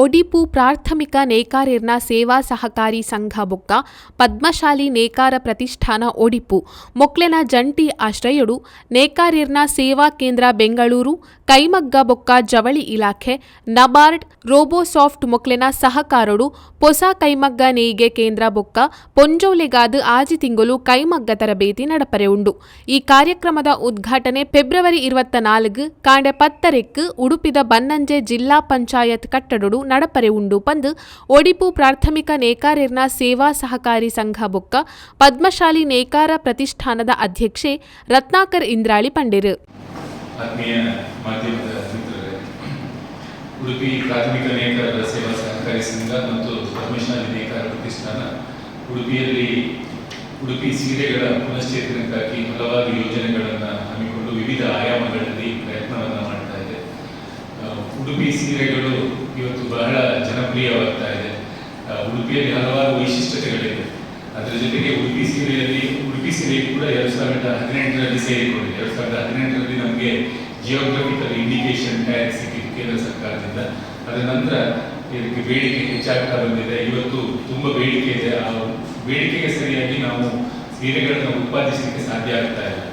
ಒಡಿಪು ಪ್ರಾಥಮಿಕ ನೇಕಾರರ್ನ ಸೇವಾ ಸಹಕಾರಿ ಸಂಘ ಬೊಕ್ಕ ಪದ್ಮಶಾಲಿ ನೇಕಾರ ಪ್ರತಿಷ್ಠಾನ ಒಡಿಪು. ಮೊಕ್ಲೆನ ಜಂಟಿ ಆಶ್ರಯಡು ನೇಕಾರರ್ನ ಸೇವಾ ಕೇಂದ್ರ ಬೆಂಗಳೂರು, ಕೈಮಗ್ಗ ಬೊಕ್ಕ ಜವಳಿ ಇಲಾಖೆ, ನಬಾರ್ಡ್, ರೋಬೋಸಾಫ್ಟ್ ಮೊಕ್ಲೆನ ಸಹಕಾರಡು ಹೊಸ ಕೈಮಗ್ಗ ನೇಯ್ಗೆ ಕೇಂದ್ರ ಬೊಕ್ಕ ಪೊಂಜೋಲೆಗಾದ್ ಆಜಿ ತಿಂಗಳು ಕೈಮಗ್ಗ ತರಬೇತಿ ನಡಪರೆ ಉಂಡು. ಈ ಕಾರ್ಯಕ್ರಮದ ಉದ್ಘಾಟನೆ ಫೆಬ್ರವರಿ ಇರುವತ್ತ ನಾಲ್ಕು, ಕಾಂಡೆ ಪತ್ತರೆಕ್ ಉಡುಪಿದ ಬನ್ನಂಜೆ ಜಿಲ್ಲಾ ಪಂಚಾಯತ್ ಕಟ್ಟಡಡು ನಡಪರೆ ಉಂಡು ಪಂದ್ ಒಡಿಪು ಪ್ರಾಥಮಿಕ ನೇಕಾರರ್ನ ಸೇವಾ ಸಹಕಾರಿ ಸಂಘ ಬೊಕ್ಕ ಪದ್ಮಶಾಲಿ ನೇಕಾರ ಪ್ರತಿಷ್ಠಾನದ ಅಧ್ಯಕ್ಷೆ ರತ್ನಾಕರ್ ಇಂದ್ರಾಳಿ ಪಂಡಿರು. ಉಡುಪಿ ಪ್ರಾಥಮಿಕ ನೇಕಾರರ ಸೇವಾ ಸಹಕಾರಿ ಸಂಘ ಮತ್ತು ಪದ್ಮಶಾಲಿ ನೇಕಾರ ಪ್ರತಿಷ್ಠಾನ ಉಡುಪಿಯಲ್ಲಿ ಉಡುಪಿ ಸೀರೆಗಳ ಪುನಶ್ಚೇತನಕ್ಕಾಗಿ ಹಲವಾರು ಯೋಜನೆಗಳನ್ನು ಹಮ್ಮಿಕೊಂಡು ವಿವಿಧ ಆಯಾಮಗಳಲ್ಲಿ ಪ್ರಯತ್ನವನ್ನು ಆ, ಉಡುಪಿ ಸೀರೆಗಳು ಇವತ್ತು ಬಹಳ ಜನಪ್ರಿಯವಾಗ್ತಾ ಇದೆ. ಉಡುಪಿಯಲ್ಲಿ ಹಲವಾರು ವೈಶಿಷ್ಟ್ಯತೆಗಳಿವೆ. ಅದರ ಜೊತೆಗೆ ಉಡುಪಿ ಸೀರೆಯಲ್ಲಿ ಉಡುಪಿ ಸೀರೆ ಕೂಡ ಎರಡು ಸಾವಿರದ ಹದಿನೆಂಟರಲ್ಲಿ ಸೇರಿಕೊಂಡಿದೆ. ಎರಡು ಸಾವಿರದ ಹದಿನೆಂಟರಲ್ಲಿ ನಮಗೆ ಜಿಯೋಗ್ರಫಿಕಲ್ ಇಂಡಿಕೇಶನ್ ಟ್ಯಾಗ್ ಸಿಕ್ಕಿತ್ತು ಕೇಂದ್ರ ಸರ್ಕಾರದಿಂದ. ಅದರ ನಂತರ ಇದಕ್ಕೆ ಬೇಡಿಕೆ ಹೆಚ್ಚಾಗ್ತಾ ಬಂದಿದೆ. ಇವತ್ತು ತುಂಬ ಬೇಡಿಕೆ ಇದೆ. ಆ ಬೇಡಿಕೆಗೆ ಸರಿಯಾಗಿ ನಾವು ಸೀರೆಗಳನ್ನು ಉತ್ಪಾದಿಸಲಿಕ್ಕೆ ಸಾಧ್ಯ ಆಗ್ತಾ ಈ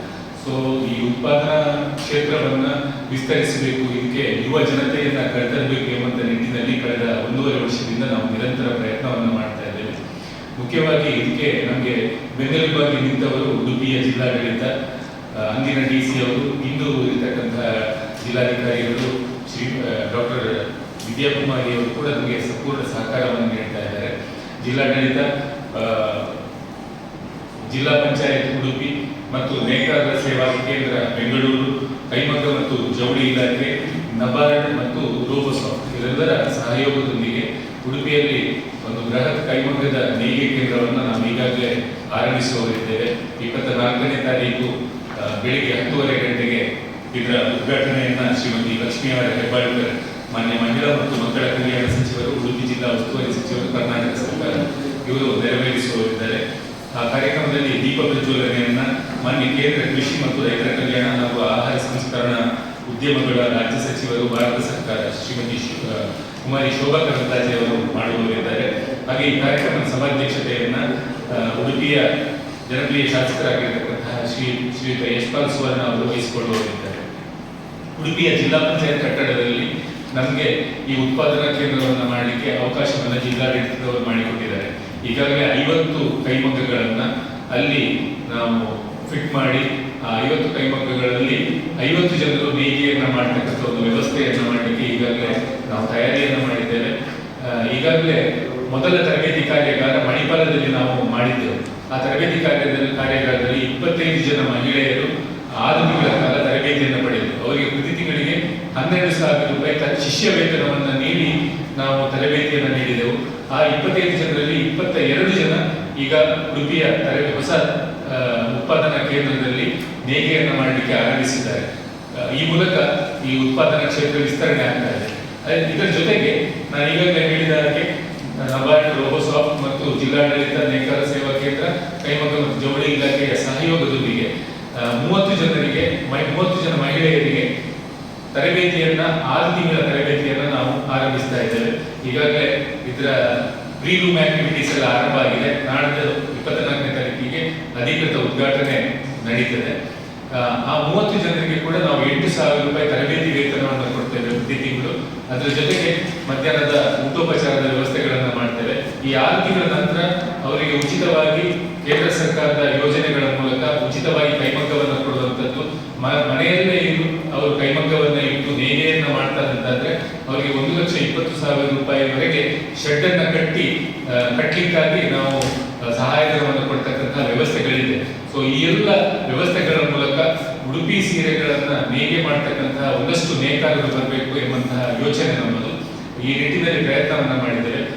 ಉತ್ಪಾದನಾ ಕ್ಷೇತ್ರವನ್ನ ವಿಸ್ತರಿಸಬೇಕು ಇದಕ್ಕೆ ಯುವ ಜನತೆಯನ್ನ ಕರೆತರಬೇಕು ಎಂಬಂತ ನಿಟ್ಟಿನಲ್ಲಿ ಕಳೆದ ಒಂದೂವರೆ ವರ್ಷದಿಂದ ನಾವು ನಿರಂತರ ಪ್ರಯತ್ನವನ್ನು ಮಾಡ್ತಾ ಇದ್ದೇವೆ. ಮುಖ್ಯವಾಗಿ ಇದಕ್ಕೆ ನಮಗೆ ಬೆನ್ನೆಲುಬಾಗಿ ನಿಂತವರು ಉಡುಪಿಯ ಜಿಲ್ಲಾಡಳಿತ ಅಂದಿನ ಡಿ ಸಿ ಅವರು, ಇಂದು ಇರತಕ್ಕಂತಹ ಜಿಲ್ಲಾಧಿಕಾರಿಗಳು ಶ್ರೀ ಡಾಕ್ಟರ್ ವಿದ್ಯಾಕುಮಾರಿ ಅವರು ಕೂಡ ನಮಗೆ ಸಂಪೂರ್ಣ ಸಹಕಾರವನ್ನು ನೀಡ್ತಾ ಇದ್ದಾರೆ. ಜಿಲ್ಲಾಡಳಿತ ಜಿಲ್ಲಾ ಪಂಚಾಯತ್ ಉಡುಪಿ ಮತ್ತು ನೇಕಾರರ ಸೇವಾ ಕೇಂದ್ರ ಬೆಂಗಳೂರು, ಕೈಮಗ್ಗ ಮತ್ತು ಜವಳಿ ಇಲಾಖೆ, ನಬಾರ್ಡ್ ಮತ್ತು ರೋಬೋಸಾಫ್ಟ್ ಇದೆಲ್ಲರ ಸಹಯೋಗದೊಂದಿಗೆ ಉಡುಪಿಯಲ್ಲಿ ಒಂದು ಬೃಹತ್ ಕೈಮಗ್ಗದ ನೇಯ್ಗೆ ಕೇಂದ್ರವನ್ನು ನಾವು ಈಗಾಗಲೇ ಆರಂಭಿಸುವವರಿದ್ದೇವೆ. ಇಪ್ಪತ್ತ ನಾಲ್ಕನೇ ತಾರೀಕು ಬೆಳಿಗ್ಗೆ ಹತ್ತುವರೆ ಗಂಟೆಗೆ ಇದರ ಉದ್ಘಾಟನೆಯನ್ನು ಶ್ರೀಮತಿ ಲಕ್ಷ್ಮೀಯವರ ಹೆಬ್ಬಾಳ್ಕರ್, ಮಾನ್ಯ ಮಹಿಳಾ ಮತ್ತು ಮಕ್ಕಳ ಕಲ್ಯಾಣ ಸಚಿವರು, ಉಡುಪಿ ಜಿಲ್ಲಾ ಉಸ್ತುವಾರಿ ಸಚಿವರು, ಕರ್ನಾಟಕ ಸರ್ಕಾರ ಇವರು ನೆರವೇರಿಸುವವರಿದ್ದಾರೆ. ಆ ಕಾರ್ಯಕ್ರಮದಲ್ಲಿ ದೀಪ ಪ್ರಜ್ವಲನೆಯನ್ನ ಮಾನ್ಯ ಕೇಂದ್ರ ಕೃಷಿ ಮತ್ತು ರೈತರ ಕಲ್ಯಾಣ ಹಾಗೂ ಆಹಾರ ಸಂಸ್ಕರಣಾ ಉದ್ಯಮಗಳ ರಾಜ್ಯ ಸಚಿವರು ಭಾರತ ಸರ್ಕಾರ ಶ್ರೀಮತಿ ಕುಮಾರಿ ಶೋಭಾ ಕರಂದಾಜೆ ಅವರು ಮಾಡುವವರಿದ್ದಾರೆ. ಹಾಗೆ ಈ ಕಾರ್ಯಕ್ರಮದ ಸಭಾಧ್ಯಕ್ಷತೆಯನ್ನ ಉಡುಪಿಯ ಜನಪ್ರಿಯ ಶಾಸಕರಾಗಿರ್ತಕ್ಕಂತಹ ಶ್ರೀ ಶ್ರೀಯುತ ಯಶ್ಪಾಲ್ ಸುವರ್ಣ ಅವರು ವಹಿಸಿಕೊಳ್ಳುವವರಿದ್ದಾರೆ. ಉಡುಪಿಯ ಜಿಲ್ಲಾ ಪಂಚಾಯತ್ ಕಟ್ಟಡದಲ್ಲಿ ನಮಗೆ ಈ ಉತ್ಪಾದನಾ ಕೇಂದ್ರವನ್ನು ಮಾಡಲಿಕ್ಕೆ ಅವಕಾಶವನ್ನು ಜಿಲ್ಲಾಡಳಿತದವರು ಮಾಡಿಕೊಟ್ಟಿದ್ದಾರೆ. ಈಗಾಗಲೇ ಐವತ್ತು ಕೈಮಗ್ಗಗಳನ್ನು ಅಲ್ಲಿ ನಾವು ಫಿಟ್ ಮಾಡಿ ಐವತ್ತು ಕೈಮಗ್ಗಗಳಲ್ಲಿ ಐವತ್ತು ಜನರು ನೇಯ್ಗೆಯನ್ನ ಮಾಡತಕ್ಕಂಥ ಒಂದು ವ್ಯವಸ್ಥೆಯನ್ನು ಮಾಡಲಿಕ್ಕೆ ಈಗಾಗಲೇ ನಾವು ತಯಾರಿಯನ್ನು ಮಾಡಿದ್ದೇವೆ. ಈಗಾಗಲೇ ಮೊದಲ ತರಬೇತಿ ಕಾರ್ಯಾಗಾರ ಮಣಿಪಾಲದಲ್ಲಿ ನಾವು ಮಾಡಿದ್ದೆವು ಆ ತರಬೇತಿ ಕಾರ್ಯದಲ್ಲಿ, ಕಾರ್ಯಾಗಾರದಲ್ಲಿ ಇಪ್ಪತ್ತೈದು ಜನ ಮಹಿಳೆಯರು ಆರು ತಿಂಗಳ ಕಾಲ ತರಬೇತಿಯನ್ನು ಪಡೆದರು. ಅವರಿಗೆ ಪ್ರತಿ ತಿಂಗಳಿಗೆ ಹನ್ನೆರಡು ಸಾವಿರ ರೂಪಾಯಿ ಶಿಷ್ಯ ವೇತನವನ್ನು ನೀಡಿ ನಾವು ತರಬೇತಿಯನ್ನು ನೀಡಿದೆವು. ಆ ಇಪ್ಪತ್ತೈದು ಜನರಲ್ಲಿ ಇಪ್ಪತ್ತ ಎರಡು ಜನ ಈಗ ಉಡುಪಿಯ ತರಬೇತಿ, ಹೊಸ ಉತ್ಪಾದನಾ ಕೇಂದ್ರದಲ್ಲಿ ನೇಯ್ಗೆಯನ್ನು ಮಾಡಲಿಕ್ಕೆ ಆರಂಭಿಸಿದ್ದಾರೆ. ಈ ಮೂಲಕ ಈ ಉತ್ಪಾದನಾ ಕ್ಷೇತ್ರ ವಿಸ್ತರಣೆ ಆಗ್ತಾ ಇದೆ. ಇದರ ಜೊತೆಗೆ ನಾನು ಈಗಾಗಲೇ ಹೇಳಿದ ಹಾಗೆ ನಬಾರ್ಡ್ ರೋಬೋಸಾಫ್ಟ್ ಮತ್ತು ಜಿಲ್ಲಾಡಳಿತ ನೇಕಾರ ಸೇವಾ ಕೇಂದ್ರ, ಕೈಮಗ್ಗ ಮತ್ತು ಜವಳಿ ಇಲಾಖೆಯ ಸಹಯೋಗದೊಂದಿಗೆ ಮೂವತ್ತು ಜನರಿಗೆ ಮೂವತ್ತು ಜನ ಮಹಿಳೆಯರಿಗೆ ತರಬೇತಿಯನ್ನ, ಆರು ತಿಂಗಳ ತರಬೇತಿಯನ್ನ ನಾವು ಆರಂಭಿಸ್ತಾ ಇದ್ದೇವೆ. ಈಗಾಗಲೇ ಇದರ ಪ್ರೀ ರೂಮ್ ಆಕ್ಟಿವಿಟೀಸ್ ಎಲ್ಲ ಆರಂಭ ಆಗಿದೆ. ಉದ್ಘಾಟನೆ ನಡೀತದೆ. ಆ, ಮೂವತ್ತು ಜನರಿಗೆ ಕೂಡ ನಾವು ಎಂಟು ಸಾವಿರ ರೂಪಾಯಿ ತರಬೇತಿ ವೇತನವನ್ನು ಕೊಡ್ತೇವೆ ಪ್ರತಿ ತಿಂಗಳು ಅದರ ಜೊತೆಗೆ ಮಧ್ಯಾಹ್ನದ ಊಟೋಪಚಾರದ ವ್ಯವಸ್ಥೆಗಳನ್ನು ಮಾಡ್ತೇವೆ. ಈ ಆರು ತಿಂಗಳ ನಂತರ ಅವರಿಗೆ ಉಚಿತವಾಗಿ ಕೇಂದ್ರ ಸರ್ಕಾರದ ಯೋಜನೆಗಳ ಮೂಲಕ ಉಚಿತವಾಗಿ ಕೈಮಗ್ಗವನ್ನು ಕೊಡುವಂಥದ್ದು ಮನೆಯಲ್ಲೇ ಇದ್ದು ಅವರು ಕೈಮಗ್ಗವನ್ನು ಇಟ್ಟು ನೇಯ್ಗೆಯನ್ನ ಮಾಡ್ತಾರೆ ಅಂತಂದ್ರೆ ಅವರಿಗೆ ಒಂದು ಲಕ್ಷ ಇಪ್ಪತ್ತು ಸಾವಿರ ರೂಪಾಯಿವರೆಗೆ ಶೆಡ್ ಕಟ್ಟಿ ಕಟ್ಟಲಿಕ್ಕಾಗಿ ನಾವು ಸಹಾಯಧನವನ್ನು ವ್ಯವಸ್ಥೆಗಳಿದೆ ಸೊ ಈ ಎಲ್ಲ ವ್ಯವಸ್ಥೆಗಳ ಮೂಲಕ ಉಡುಪಿ ಸೀರೆಗಳನ್ನು ನೇಯ್ಗೆ ಮಾಡ್ತಕ್ಕಂತಹ ಒಂದಷ್ಟು ನೇಕಾರರು ಬರಬೇಕು ಎಂಬಂತಹ ಯೋಚನೆ ನಮ್ಮದು. ಈ ನಿಟ್ಟಿನಲ್ಲಿ ಪ್ರಯತ್ನವನ್ನ ಮಾಡಿದ್ದೇವೆ